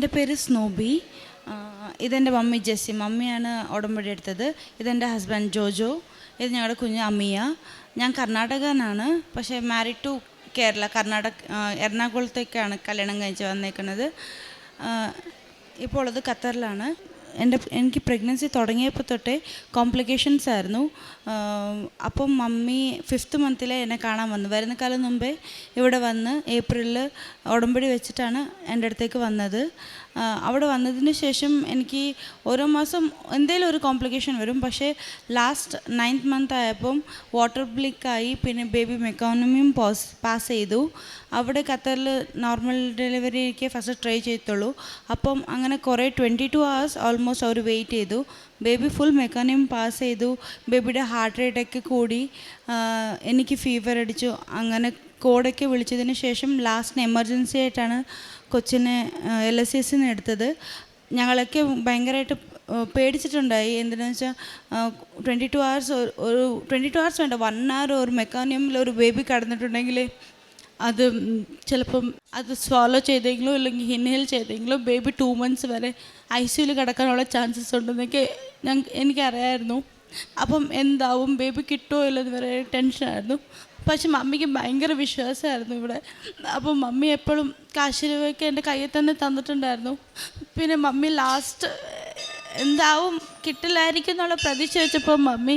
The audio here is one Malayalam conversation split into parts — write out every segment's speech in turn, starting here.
എന്റെ പേര് സ്നോബി. ഇതെന്റെ മമ്മി ജെസ്സി. മമ്മിയാണ് ഉടമ്പടി എടുത്തത്. ഇതെന്റെ ഹസ്ബൻഡ് ജോജോ. ഇത് ഞങ്ങളുടെ കുഞ്ഞ് അമിയ. ഞാൻ കർണാടകനാണ്. പക്ഷേ മാരിഡ് ടു കേരള കർണാടക എറണാകുളത്തേക്കാണ് കല്യാണം കഴിച്ച് വന്നേക്കുന്നത് ഇപ്പോൾ ഉള്ളത് ഖത്തറിലാണ്. എന്റെ എനിക്ക് പ്രഗ്നൻസി തുടങ്ങിയപ്പോൾ തൊട്ടേ കോംപ്ലിക്കേഷൻസ് ആയിരുന്നു. അപ്പം മമ്മി ഫിഫ്ത്ത് മന്തിലെ എന്നെ കാണാൻ വന്നു. വരുന്ന കാലം മുമ്പേ ഇവിടെ വന്ന് ഏപ്രിലിൽ ഉടമ്പടി വെച്ചിട്ടാണ് എന്റെ അടുത്തേക്ക് വന്നത്. അവിടെ വന്നതിന് ശേഷം എനിക്ക് ഓരോ മാസം എന്തെങ്കിലും ഒരു കോംപ്ലിക്കേഷൻ വരും. പക്ഷേ ലാസ്റ്റ് നയൻത് മന്ത് ആയപ്പം വാട്ടർ ബ്ലിക്കായി പിന്നെ ബേബി മെക്കോണമിയും പാസ് ചെയ്തു. അവിടെ ഖത്തറിൽ നോർമൽ ഡെലിവറിക്ക് ഫസ്റ്റ് ട്രൈ ചെയ്തുള്ളൂ. അപ്പം അങ്ങനെ കുറേ ട്വന്റി ടു അവേഴ്സ് ഓൾമോസ്റ്റ് അവർ വെയിറ്റ് ചെയ്തു. ബേബി ഫുൾ മെക്കാനിയം പാസ് ചെയ്തു. ബേബിയുടെ ഹാർട്ട് റേറ്റൊക്കെ കൂടി എനിക്ക് ഫീവർ അടിച്ചു. അങ്ങനെ കോഡൊക്കെ വിളിച്ചതിന് ശേഷം ലാസ്റ്റിന് എമർജൻസി ആയിട്ടാണ് കൊച്ചിനെ എൽ എസ് എസിന് എടുത്തത്. ഞങ്ങളൊക്കെ ഭയങ്കരമായിട്ട് പേടിച്ചിട്ടുണ്ടായി. എന്തിനാന്ന് വെച്ചാൽ ട്വന്റി ടു അവേഴ്സ് ഒരു ട്വന്റി ടു അവേഴ്സ് വേണ്ട. വൺ അവർ ഒരു മെക്കാനിയമിൽ ഒരു ബേബി കടന്നിട്ടുണ്ടെങ്കിൽ അത് ചിലപ്പം അത് സ്വാലോ ചെയ്തെങ്കിലും അല്ലെങ്കിൽ ഇൻഹേൽ ചെയ്തെങ്കിലും ബേബി ടു മന്ത്സ് വരെ ഐ സിയിൽ കിടക്കാനുള്ള ചാൻസസ് ഉണ്ടെന്നൊക്കെ ഞാൻ എനിക്കറിയായിരുന്നു. അപ്പം എന്താവും? ബേബി കിട്ടുമോ ഇല്ലെന്ന് വരെ ടെൻഷനായിരുന്നു പക്ഷെ മമ്മിക്ക് ഭയങ്കര വിശ്വാസമായിരുന്നു ഇവിടെ. അപ്പം മമ്മി എപ്പോഴും കാശ് രൂപയൊക്കെ എന്റെ കയ്യിൽ തന്നെ തന്നിട്ടുണ്ടായിരുന്നു. പിന്നെ മമ്മി ലാസ്റ്റ് എന്താവും? കിട്ടില്ലായിരിക്കും എന്നുള്ള പ്രതീക്ഷ വെച്ചപ്പോൾ മമ്മി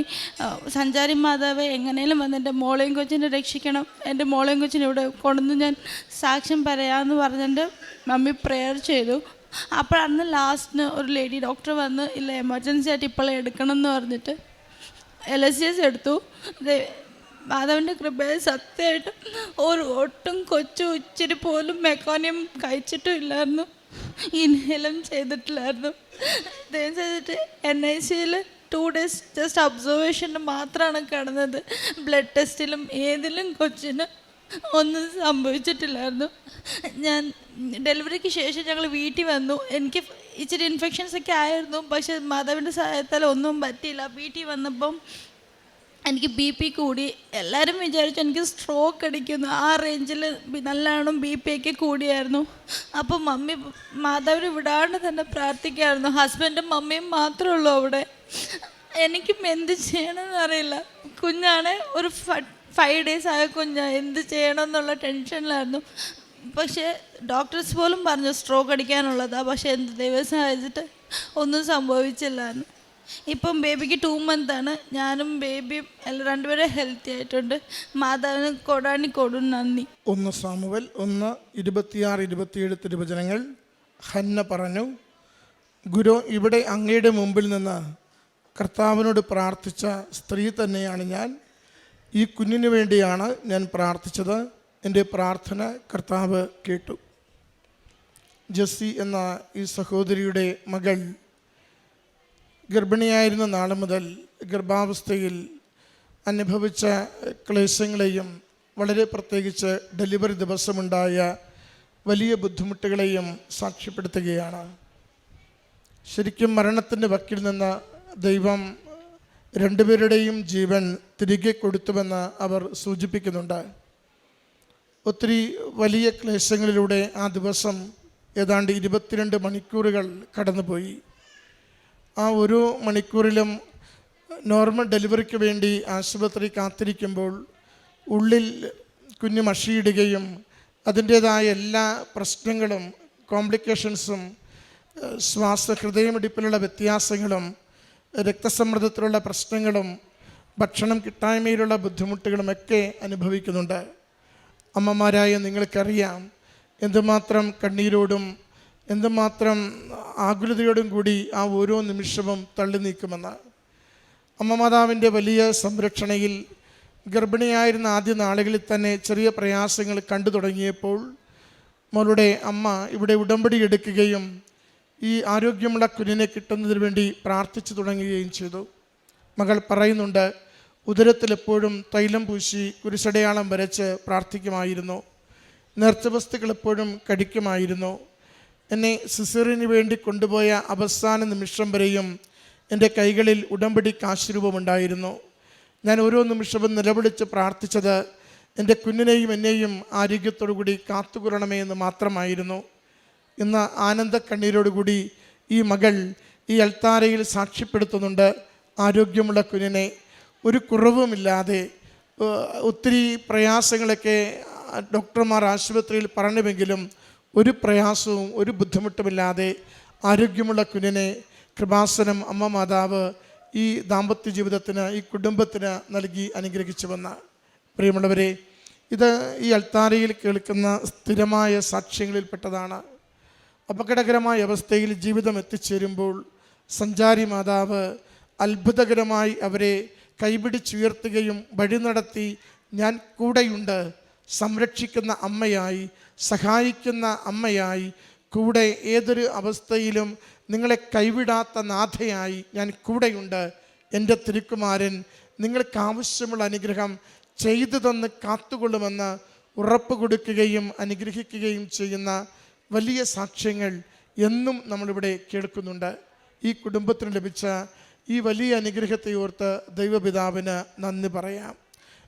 സഞ്ചാരി മാതാവ് എങ്ങനെയും വന്ന് എന്റെ മോളെയും കൊച്ചിനെ രക്ഷിക്കണം. എന്റെ മോളെയും കൊച്ചിനെ ഇവിടെ കൊണ്ടുവന്ന് ഞാൻ സാക്ഷ്യം പറയാമെന്ന് പറഞ്ഞിട്ട് മമ്മി പ്രെയർ ചെയ്തു. അപ്പോഴന്ന് ലാസ്റ്റിന് ഒരു ലേഡി ഡോക്ടർ വന്ന് ഇല്ല എമർജൻസി ആയിട്ട് ഇപ്പോഴേ എടുക്കണം എന്ന് പറഞ്ഞിട്ട് എൽ എസ് എസ് എടുത്തു. മാധവന്റെ കൃപയെ സത്യമായിട്ട് ഒരു ഒട്ടും കൊച്ചു ഇച്ചിരി പോലും മെക്കോനിയം കഴിച്ചിട്ടും ഇല്ലായിരുന്നു. ഇൻഹേലും ചെയ്തിട്ടില്ലായിരുന്നു. ദയവ് ചെയ്തിട്ട് എൻ ഐ സിയിൽ ടു ഡേയ്സ് ജസ്റ്റ് അബ്സർവേഷന് മാത്രമാണ് കിടന്നത്. ബ്ലഡ് ടെസ്റ്റിലും ഏതിലും കൊച്ചിന് ഒന്നും സംഭവിച്ചിട്ടില്ലായിരുന്നു. ഞാൻ ഡെലിവറിക്ക് ശേഷം ഞങ്ങൾ വീട്ടിൽ വന്നു. എനിക്ക് ഇച്ചിരി ഇൻഫെക്ഷൻസ് ഒക്കെ ആയിരുന്നു. പക്ഷേ മാതാവിന്റെ സഹായത്താൽ ഒന്നും പറ്റിയില്ല. വീട്ടിൽ വന്നപ്പം എനിക്ക് ബി പി കൂടി. എല്ലാവരും വിചാരിച്ചു എനിക്ക് സ്ട്രോക്ക് അടിക്കുന്നു. ആ റേഞ്ചിൽ നല്ലോണം ബി പി ഒക്കെ കൂടിയായിരുന്നു. അപ്പോൾ മമ്മി മാതാവിനെ വിടാണ്ട് തന്നെ പ്രാർത്ഥിക്കായിരുന്നു. ഹസ്ബൻഡും മമ്മിയും മാത്രമേ ഉള്ളൂ അവിടെ. എനിക്കും എന്ത് ചെയ്യണമെന്ന് അറിയില്ല. കുഞ്ഞാണ് ഒരു ഫൈവ് ഡേയ്സ് ആയ കുഞ്ഞാണ് എന്ത് ചെയ്യണമെന്നുള്ള ടെൻഷനിലായിരുന്നു. പക്ഷേ ഡോക്ടേഴ്സ് പോലും പറഞ്ഞു സ്ട്രോക്ക് അടിക്കാനുള്ളതാണ് പക്ഷേ എന്ത് ദൈവം സഹായിച്ചിട്ട് ഒന്നും സംഭവിച്ചില്ലായിരുന്നു ഇപ്പം ബേബിക്ക് ടു മന്ത് ആണ്. ഞാനും ബേബിയും രണ്ടുപേരും ഹെൽത്തി ആയിട്ടുണ്ട്. മാതാവിന് കൊടാണി കൊടും നന്ദി. ഒന്ന് സാമുവൽ ഒന്ന് ഇരുപത്തിയാറ് ഇരുപത്തിയേഴ് തിരുവചനങ്ങൾ ഹന്ന പറഞ്ഞു. ഗുരു ഇവിടെ അങ്ങയുടെ മുമ്പിൽ നിന്ന് കർത്താവിനോട് പ്രാർത്ഥിച്ച സ്ത്രീ തന്നെയാണ് ഞാൻ. ഈ കുഞ്ഞിനു വേണ്ടിയാണ് ഞാൻ പ്രാർത്ഥിച്ചത്. എന്റെ പ്രാർത്ഥന കർത്താവ് കേട്ടു. ജസ്സി എന്ന ഈ സഹോദരിയുടെ മകൾ ഗർഭിണിയായിരുന്ന നാൾ മുതൽ ഗർഭാവസ്ഥയിൽ അനുഭവിച്ച ക്ലേശങ്ങളെയും വളരെ പ്രത്യേകിച്ച് ഡെലിവറി ദിവസമുണ്ടായ വലിയ ബുദ്ധിമുട്ടുകളെയും സാക്ഷ്യപ്പെടുത്തുകയാണ്. ശരിക്കും മരണത്തിന്റെ വക്കിൽ നിന്ന് ദൈവം രണ്ടുപേരുടെയും ജീവൻ തിരികെ കൊടുത്തുവെന്ന് അവർ സൂചിപ്പിക്കുന്നുണ്ട്. ഒത്തിരി വലിയ ക്ലേശങ്ങളിലൂടെ ആ ദിവസം ഏതാണ്ട് ഇരുപത്തിരണ്ട് മണിക്കൂറുകൾ കടന്നുപോയി. ആ ഒരു മണിക്കൂറിലും നോർമൽ ഡെലിവറിക്ക് വേണ്ടി ആശുപത്രി കാത്തിരിക്കുമ്പോൾ ഉള്ളിൽ കുഞ്ഞ് മഷിയിടുകയും അതിന്റേതായ എല്ലാ പ്രശ്നങ്ങളും കോംപ്ലിക്കേഷൻസും ശ്വാസ ഹൃദയമിടിപ്പിലുള്ള വ്യത്യാസങ്ങളും രക്തസമ്മർദ്ദത്തിലുള്ള പ്രശ്നങ്ങളും ഭക്ഷണം കിട്ടായ്മയിലുള്ള ബുദ്ധിമുട്ടുകളുമൊക്കെ അനുഭവിക്കുന്നുണ്ട്. അമ്മമാരായ നിങ്ങൾക്കറിയാം എന്തുമാത്രം കണ്ണീരോടും എന്തുമാത്രം ആകുലതയോടും കൂടി ആ ഓരോ നിമിഷവും തള്ളി നീക്കുമെന്ന് അമ്മമാതാവിന്റെ വലിയ സംരക്ഷണയിൽ ഗർഭിണിയായിരുന്ന ആദ്യ നാളുകളിൽ തന്നെ ചെറിയ പ്രയാസങ്ങൾ കണ്ടു തുടങ്ങിയപ്പോൾ മോളുടെ അമ്മ ഇവിടെ ഉടമ്പടി എടുക്കുകയും ഈ ആരോഗ്യമുള്ള കുഞ്ഞിനെ കിട്ടുന്നതിന് വേണ്ടി പ്രാർത്ഥിച്ചു തുടങ്ങുകയും ചെയ്തു. മകൾ പറയുന്നുണ്ട് ഉദരത്തിൽ എപ്പോഴും തൈലം പൂശി കുരിശടയാളം വരച്ച് പ്രാർത്ഥിക്കുമായിരുന്നു. നേർച്ച വസ്തുക്കൾ എപ്പോഴും കഴിക്കുമായിരുന്നു. എന്നെ സിസറിന് വേണ്ടി കൊണ്ടുപോയ അവസാന നിമിഷം വരെയും എന്റെ കൈകളിൽ ഉടമ്പടി കാശുരൂപമുണ്ടായിരുന്നു. ഞാൻ ഓരോ നിമിഷവും നിലവിളിച്ച് പ്രാർത്ഥിച്ചത് എന്റെ കുഞ്ഞിനെയും എന്നെയും ആരോഗ്യത്തോടു കൂടി കാത്തുകൊള്ളണമേ എന്ന് മാത്രമായിരുന്നു. ഇന്ന് ആനന്ദ കണ്ണീരോടുകൂടി ഈ മകൾ ഈ അൽത്താരയിൽ സാക്ഷ്യപ്പെടുത്തുന്നുണ്ട്. ആരോഗ്യമുള്ള കുഞ്ഞിനെ ഒരു കുറവുമില്ലാതെ ഒത്തിരി പ്രയാസങ്ങളൊക്കെ ഡോക്ടർമാർ ആശുപത്രിയിൽ പറഞ്ഞുവെങ്കിലും ഒരു പ്രയാസവും ഒരു ബുദ്ധിമുട്ടുമില്ലാതെ ആരോഗ്യമുള്ള കുഞ്ഞിനെ കൃപാസനം അമ്മ മാതാവ് ഈ ദാമ്പത്യ ജീവിതത്തിന് ഈ കുടുംബത്തിന് നൽകി അനുഗ്രഹിച്ചുവെന്ന് പ്രിയമുള്ളവരെ ഇത് ഈ അൽത്താരയിൽ കേൾക്കുന്ന സ്ഥിരമായ സാക്ഷ്യങ്ങളിൽപ്പെട്ടതാണ്. അപകടകരമായ അവസ്ഥയിൽ ജീവിതം എത്തിച്ചേരുമ്പോൾ സഞ്ചാരി മാതാവ് അത്ഭുതകരമായി അവരെ കൈപിടിച്ചുയർത്തുകയും വഴി നടത്തി ഞാൻ കൂടെയുണ്ട് സംരക്ഷിക്കുന്ന അമ്മയായി സഹായിക്കുന്ന അമ്മയായി കൂടെ ഏതൊരു അവസ്ഥയിലും നിങ്ങളെ കൈവിടാത്ത നാഥയായി ഞാൻ കൂടെയുണ്ട്. എന്റെ തിരുക്കുമാരൻ നിങ്ങൾക്ക് ആവശ്യമുള്ള അനുഗ്രഹം ചെയ്തു തന്ന് കാത്തുകൊള്ളുമെന്ന് ഉറപ്പ് കൊടുക്കുകയും അനുഗ്രഹിക്കുകയും ചെയ്യുന്ന വലിയ സാക്ഷ്യങ്ങൾ എന്നും നമ്മളിവിടെ കേൾക്കുന്നുണ്ട്. ഈ കുടുംബത്തിന് ലഭിച്ച ഈ വലിയ അനുഗ്രഹത്തെ ഓർത്ത് ദൈവപിതാവിന് നന്ദി പറയാം.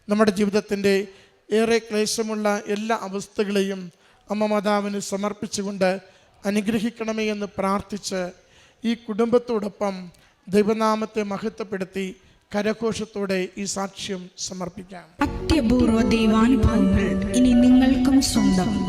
നമ്മുടെ ജീവിതത്തിന്റെ ഏറെ ക്ലേശമുള്ള എല്ലാ അവസ്ഥകളെയും അമ്മ മാതാവിന് സമർപ്പിച്ചുകൊണ്ട് അനുഗ്രഹിക്കണമേ എന്ന് പ്രാർത്ഥിച്ച് ഈ കുടുംബത്തോടൊപ്പം ദൈവനാമത്തെ മഹത്വപ്പെടുത്തി കരഘോഷത്തോടെ ഈ സാക്ഷ്യം സമർപ്പിക്കാം. അത്യപൂർവ ദൈവാനുഭവങ്ങൾ ഇനി നിങ്ങൾക്കും സ്വന്തം.